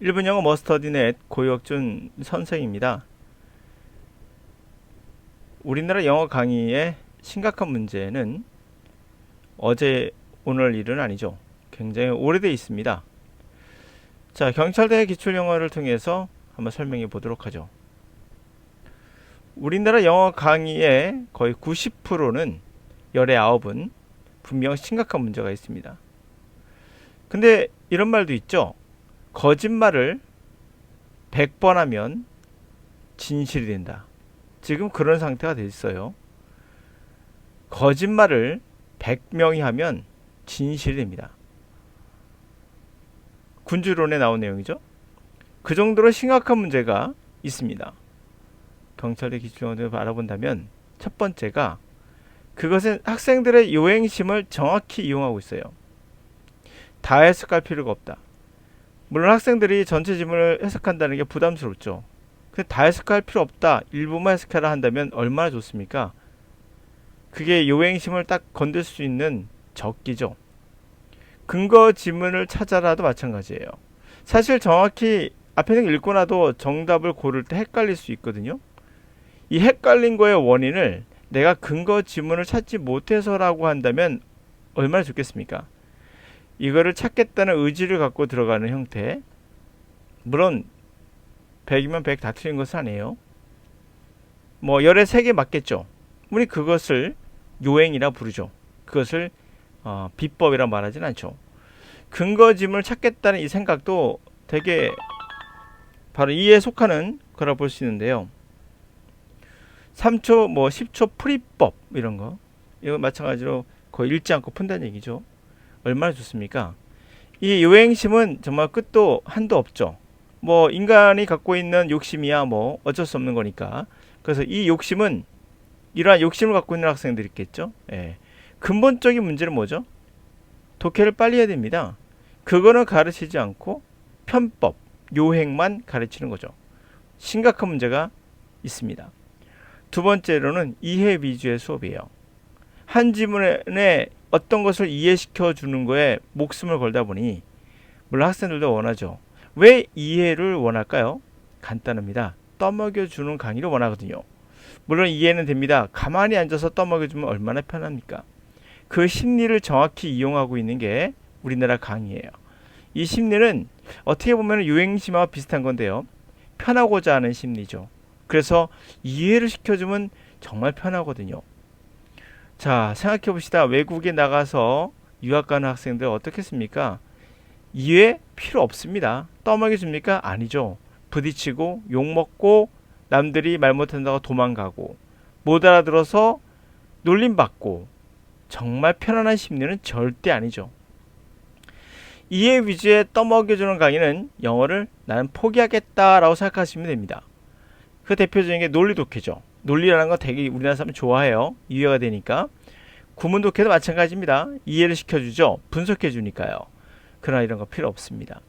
1분 영어 머스터디넷 고혁준 선생입니다. 우리나라 영어 강의의 심각한 문제는 어제 오늘 일은 아니죠. 굉장히 오래돼 있습니다. 자, 경찰대 기출 영어를 통해서 한번 설명해 보도록 하죠. 우리나라 영어 강의의 거의 90%는 열의 아홉은 분명 심각한 문제가 있습니다. 근데 이런 말도 있죠. 거짓말을 100번 하면 진실이 된다. 지금 그런 상태가 돼 있어요. 거짓말을 100명이 하면 진실이 됩니다. 군주론에 나온 내용이죠. 그 정도로 심각한 문제가 있습니다. 경찰대 기출영어를 알아본다면 첫 번째가 그것은 학생들의 요행심을 정확히 이용하고 있어요. 다 해석할 필요가 없다. 물론 학생들이 전체 지문을 해석한다는 게 부담스럽죠. 근데 다 해석할 필요 없다. 일부만 해석하라 한다면 얼마나 좋습니까? 그게 요행심을 딱 건들 수 있는 적기죠. 근거 지문을 찾아라도 마찬가지예요. 사실 정확히 앞에 있는 거 읽고 나도 정답을 고를 때 헷갈릴 수 있거든요. 이 헷갈린 거의 원인을 내가 근거 지문을 찾지 못해서라고 한다면 얼마나 좋겠습니까? 이거를 찾겠다는 의지를 갖고 들어가는 형태. 물론 100이면 100 다 틀린 것은 아니에요. 뭐 열의 세개 맞겠죠. 우리 그것을 요행이라 부르죠. 그것을 어, 비법이라 말하진 않죠. 근거짐을 찾겠다는 이 생각도 되게 바로 이에 속하는 거라 볼 수 있는데요. 3초 뭐 10초 풀이법 이런 거 이거 마찬가지로 거의 읽지 않고 푼다는 얘기죠. 얼마나 좋습니까? 이 요행심은 정말 끝도 한도 없죠. 뭐 인간이 갖고 있는 욕심이야 뭐 어쩔 수 없는 거니까. 그래서 이 욕심은 이러한 욕심을 갖고 있는 학생들이 있겠죠. 예. 근본적인 문제는 뭐죠? 독해를 빨리 해야 됩니다. 그거는 가르치지 않고 편법, 요행만 가르치는 거죠. 심각한 문제가 있습니다. 두 번째로는 이해 위주의 수업이에요. 한 지문에 어떤 것을 이해시켜 주는 거에 목숨을 걸다 보니 물론 학생들도 원하죠. 왜 이해를 원할까요? 간단합니다. 떠먹여 주는 강의를 원하거든요. 물론 이해는 됩니다. 가만히 앉아서 떠먹여 주면 얼마나 편합니까? 그 심리를 정확히 이용하고 있는 게 우리나라 강의예요. 이 심리는 어떻게 보면 유행심화와 비슷한 건데요. 편하고자 하는 심리죠. 그래서 이해를 시켜주면 정말 편하거든요. 자, 생각해 봅시다. 외국에 나가서 유학 가는 학생들 어떻겠습니까? 이해 필요 없습니다. 떠먹여 줍니까? 아니죠. 부딪히고 욕먹고 남들이 말 못한다고 도망가고 못 알아들어서 놀림받고 정말 편안한 심리는 절대 아니죠. 이해 위주의 떠먹여주는 강의는 영어를 나는 포기하겠다라고 생각하시면 됩니다. 그 대표적인 게 논리 독해죠. 논리라는 거 되게 우리나라 사람 좋아해요. 이해가 되니까. 구문 독해도 마찬가지입니다. 이해를 시켜주죠. 분석해 주니까요. 그러나 이런 거 필요 없습니다.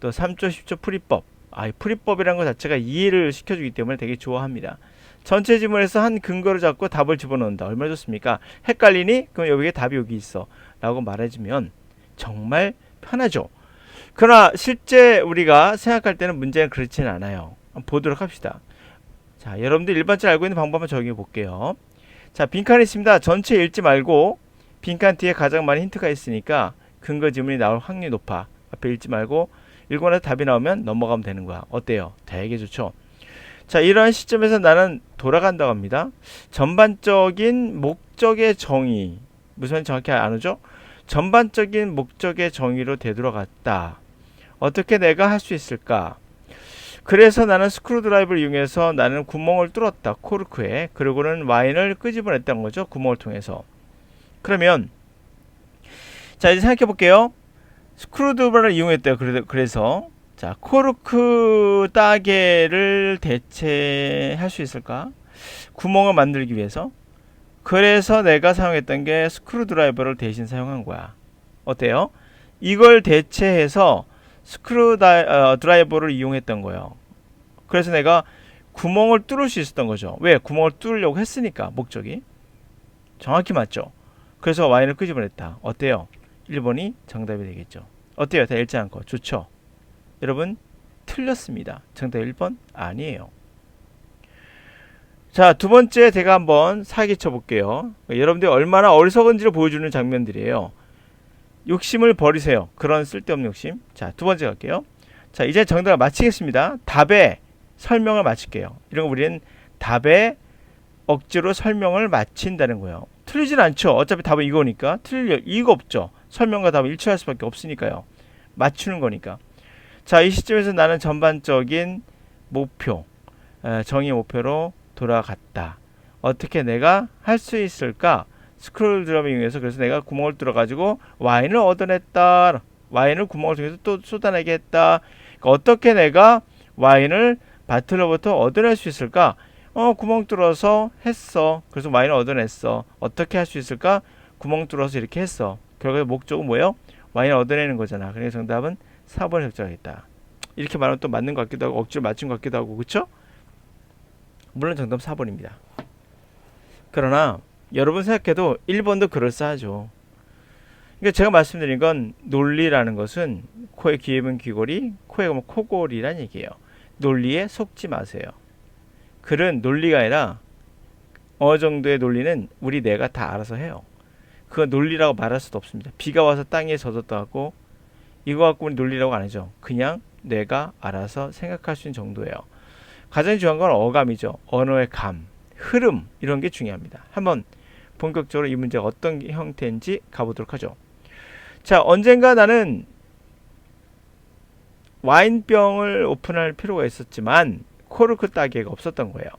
또 3조 10조 풀이법. 아, 이 풀이법이라는 것 자체가 이해를 시켜주기 때문에 되게 좋아합니다. 전체 지문에서 한 근거를 잡고 답을 집어넣는다. 얼마나 좋습니까? 헷갈리니? 그럼 여기에 답이 여기 있어. 라고 말해주면 정말 편하죠. 그러나 실제 우리가 생각할 때는 문제는 그렇지는 않아요. 보도록 합시다. 자, 여러분들 일반적으로 알고 있는 방법만 적용해 볼게요. 자, 빈칸이 있습니다. 전체 읽지 말고 빈칸 뒤에 가장 많은 힌트가 있으니까 근거 지문이 나올 확률이 높아. 앞에 읽지 말고 읽고 나서 답이 나오면 넘어가면 되는 거야. 어때요? 되게 좋죠. 자, 이러한 시점에서 나는 돌아간다고 합니다. 전반적인 목적의 정의. 무슨 말인지 정확히 안 오죠? 전반적인 목적의 정의로 되돌아갔다. 어떻게 내가 할 수 있을까? 그래서 나는 스크루드라이브를 이용해서 나는 구멍을 뚫었다. 코르크에. 그리고는 와인을 끄집어냈다는 거죠. 구멍을 통해서. 그러면 자, 이제 생각해 볼게요. 스크루드라이브를 이용했대요. 그래서 자, 코르크 따개를 대체할 수 있을까? 구멍을 만들기 위해서. 그래서 내가 사용했던 게 스크루드라이버를 대신 사용한 거야. 어때요? 이걸 대체해서 스크루드라이버를 이용했던 거예요. 그래서 내가 구멍을 뚫을 수 있었던 거죠. 왜? 구멍을 뚫으려고 했으니까 목적이 정확히 맞죠. 그래서 와인을 끄집어냈다. 어때요? 1번이 정답이 되겠죠. 어때요? 다 읽지 않고 좋죠. 여러분 틀렸습니다. 정답 1번 아니에요. 자, 두 번째 제가 한번 사기쳐 볼게요. 여러분들이 얼마나 어리석은지를 보여주는 장면들이에요. 욕심을 버리세요. 그런 쓸데없는 욕심. 자, 두 번째 갈게요. 자, 이제 정답을 맞히겠습니다. 답의 설명을 마칠게요. 이런 거 우리는 답의 억지로 설명을 마친다는 거예요. 틀리진 않죠. 어차피 답은 이거니까. 틀릴 이유가 없죠. 설명과 답은 일치할 수밖에 없으니까요. 맞추는 거니까. 자, 이 시점에서 나는 전반적인 목표, 에, 정의 목표로 돌아갔다. 어떻게 내가 할 수 있을까? 스크롤 드럼을 이용해서 그래서 내가 구멍을 뚫어가지고 와인을 얻어냈다. 와인을 구멍을 통해서 또 쏟아내게 했다. 그러니까 어떻게 내가 와인을 밭으로부터 얻어낼 수 있을까? 어, 구멍 뚫어서 했어. 그래서 와인을 얻어냈어. 어떻게 할 수 있을까? 구멍 뚫어서 이렇게 했어. 결국에 목적은 뭐예요? 와인을 얻어내는 거잖아. 그래서 정답은 4번에 적절하겠다. 이렇게 말하면 또 맞는 것 같기도 하고 억지로 맞춘 것 같기도 하고 그쵸? 물론 정답 4번입니다. 그러나 여러분 생각해도 1번도 그럴싸하죠. 그러니까 제가 말씀드린 건 논리라는 것은 코에 기입은 귀걸이, 코에 가면 코골이란 얘기예요. 논리에 속지 마세요. 글은 논리가 아니라 어느 정도의 논리는 우리 뇌가 다 알아서 해요. 그건 논리라고 말할 수도 없습니다. 비가 와서 땅에 젖었다 하고 이거 갖고 논리라고 안 하죠. 그냥 뇌가 알아서 생각할 수 있는 정도예요. 가장 중요한 건 어감이죠. 언어의 감, 흐름 이런 게 중요합니다. 한번 본격적으로 이 문제가 어떤 형태인지 가보도록 하죠. 자, 언젠가 나는 와인병을 오픈할 필요가 있었지만 코르크 따기가 없었던 거예요.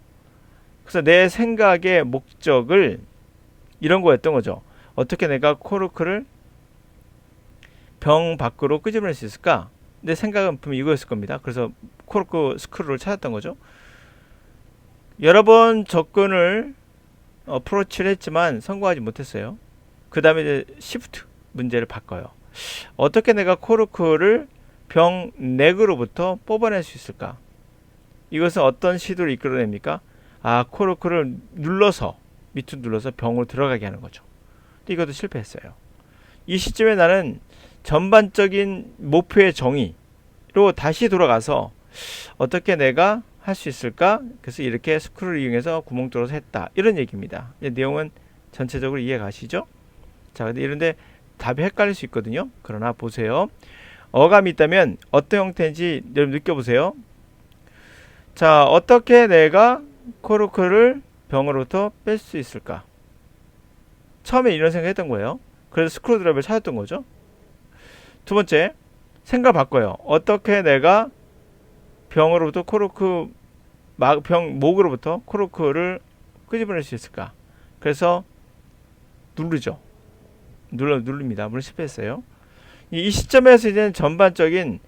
그래서 내 생각의 목적을 이런 거였던 거죠. 어떻게 내가 코르크를 병 밖으로 끄집어낼 수 있을까? 내 생각은 분명 이거였을 겁니다. 그래서 코르크 스크루를 찾았던 거죠. 여러 번 접근을 어프로치를 했지만 성공하지 못했어요. 그 다음에 이제 시프트 문제를 바꿔요. 어떻게 내가 코르크를 병 넥으로부터 뽑아낼 수 있을까? 이것은 어떤 시도를 이끌어냅니까? 아, 코르크를 눌러서 밑으로 눌러서 병으로 들어가게 하는 거죠. 근데 이것도 실패했어요. 이 시점에 나는 전반적인 목표의 정의로 다시 돌아가서 어떻게 내가 할 수 있을까? 그래서 이렇게 스크롤을 이용해서 구멍 뚫어서 했다. 이런 얘기입니다. 내용은 전체적으로 이해 가시죠? 자, 근데 이런데 답이 헷갈릴 수 있거든요. 그러나 보세요. 어감이 있다면 어떤 형태인지 여러분 느껴보세요. 자, 어떻게 내가 코르크를 병으로부터 뺄 수 있을까? 처음에 이런 생각 했던 거예요. 그래서 드라이브를 찾았던 거죠. 두 번째, 생각 바꿔요. 어떻게 내가 병으로부터 코르크 병 목으로부터 코르크를 끄집어낼 수 있을까? 그래서 누르죠. 눌러 누릅니다. 물론 실패했어요. 이 시점에서 이제 전반적인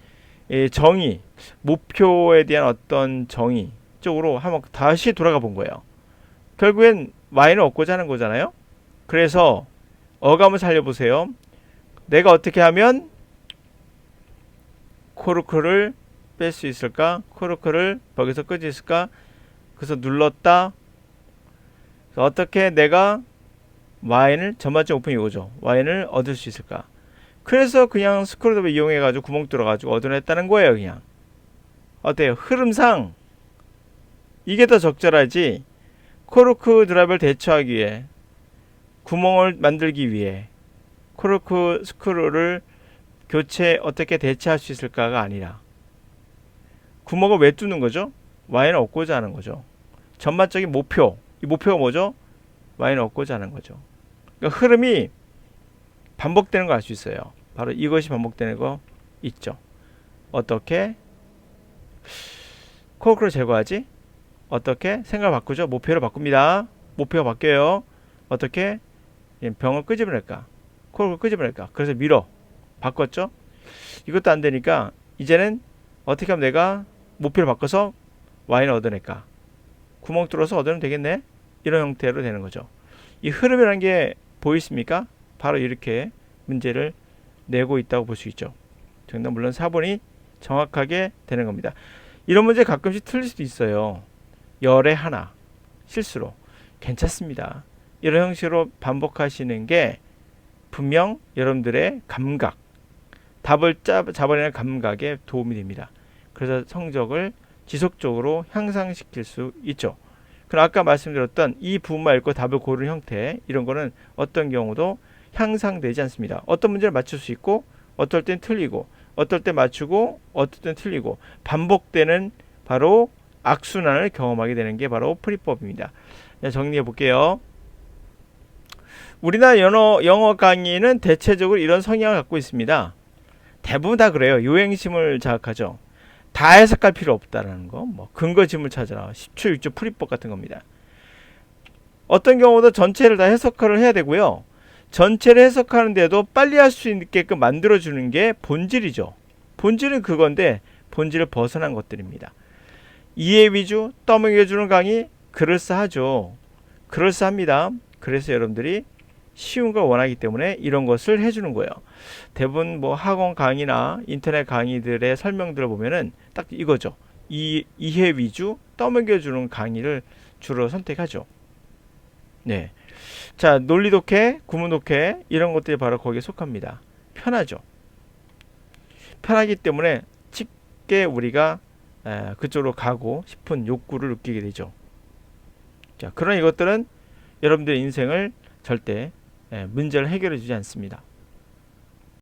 정의, 목표에 대한 어떤 정의 쪽으로 한번 다시 돌아가 본 거예요. 결국엔 와인을 얻고자 하는 거잖아요. 그래서 어감을 살려보세요. 내가 어떻게 하면 코르크를 뺄 수 있을까? 코르크를 벽에서 끄지 있을까? 그래서 눌렀다. 어떻게 내가 와인을 전반적 오픈 이거죠. 와인을 얻을 수 있을까? 그래서 그냥 스크롤더을 이용해 가지고 구멍 뚫어 가지고 얻어냈다는 거예요, 그냥. 어때요? 흐름상 이게 더 적절하지. 코르크 드랍을 대처하기 위해 구멍을 만들기 위해 코르크 스크롤을 교체 어떻게 대체할 수 있을까가 아니라 구멍을 왜 뚫는 거죠? 와인을 얻고자 하는 거죠. 전반적인 목표. 이 목표가 뭐죠? 와인을 얻고자 하는 거죠. 그러니까 흐름이 반복되는 걸 알 수 있어요. 바로 이것이 반복되는 거 있죠. 어떻게 코르크를 제거하지? 어떻게 생각을 바꾸죠? 목표를 바꿉니다. 목표가 바뀌어요. 어떻게 병을 끄집어낼까? 코르크를 끄집어낼까? 그래서 밀어. 바꿨죠? 이것도 안 되니까 이제는 어떻게 하면 내가 목표를 바꿔서 와인을 얻어낼까? 구멍 뚫어서 얻으면 되겠네? 이런 형태로 되는 거죠. 이 흐름이라는 게 보이십니까? 바로 이렇게 문제를 내고 있다고 볼 수 있죠. 정답 물론 4번이 정확하게 되는 겁니다. 이런 문제 가끔씩 틀릴 수도 있어요. 열의 하나 실수로 괜찮습니다. 이런 형식으로 반복하시는 게 분명 여러분들의 감각 답을 잡아내는 감각에 도움이 됩니다. 그래서 성적을 지속적으로 향상시킬 수 있죠. 그럼 아까 말씀드렸던 이 부분만 읽고 답을 고르는 형태 이런 거는 어떤 경우도 향상되지 않습니다. 어떤 문제를 맞출 수 있고 어떨 땐 틀리고 어떨 때 맞추고 어떨 땐 틀리고 반복되는 바로 악순환을 경험하게 되는 게 바로 풀이법입니다. 자, 정리해 볼게요. 우리나라 영어, 영어 강의는 대체적으로 이런 성향을 갖고 있습니다. 대부분 다 그래요. 요행심을 자극하죠. 다 해석할 필요 없다라는 거. 뭐 근거짐을 찾아라. 10초 6초 풀이법 같은 겁니다. 어떤 경우도 전체를 다 해석을 해야 되고요. 전체를 해석하는데도 빨리 할 수 있게끔 만들어 주는 게 본질이죠. 본질은 그건데 본질을 벗어난 것들입니다. 이해 위주 떠먹여 주는 강의 그럴싸하죠. 그럴싸합니다. 그래서 여러분들이 쉬운 걸 원하기 때문에 이런 것을 해주는 거예요. 대부분 뭐 학원 강의나 인터넷 강의들의 설명들을 보면은 딱 이거죠. 이, 이해 위주 떠먹여 주는 강의를 주로 선택하죠. 네. 자, 논리 독해, 구문 독해 이런 것들이 바로 거기에 속합니다. 편하죠. 편하기 때문에 쉽게 우리가 에, 그쪽으로 가고 싶은 욕구를 느끼게 되죠. 자, 그런 이것들은 여러분들의 인생을 절대 에, 문제를 해결해 주지 않습니다.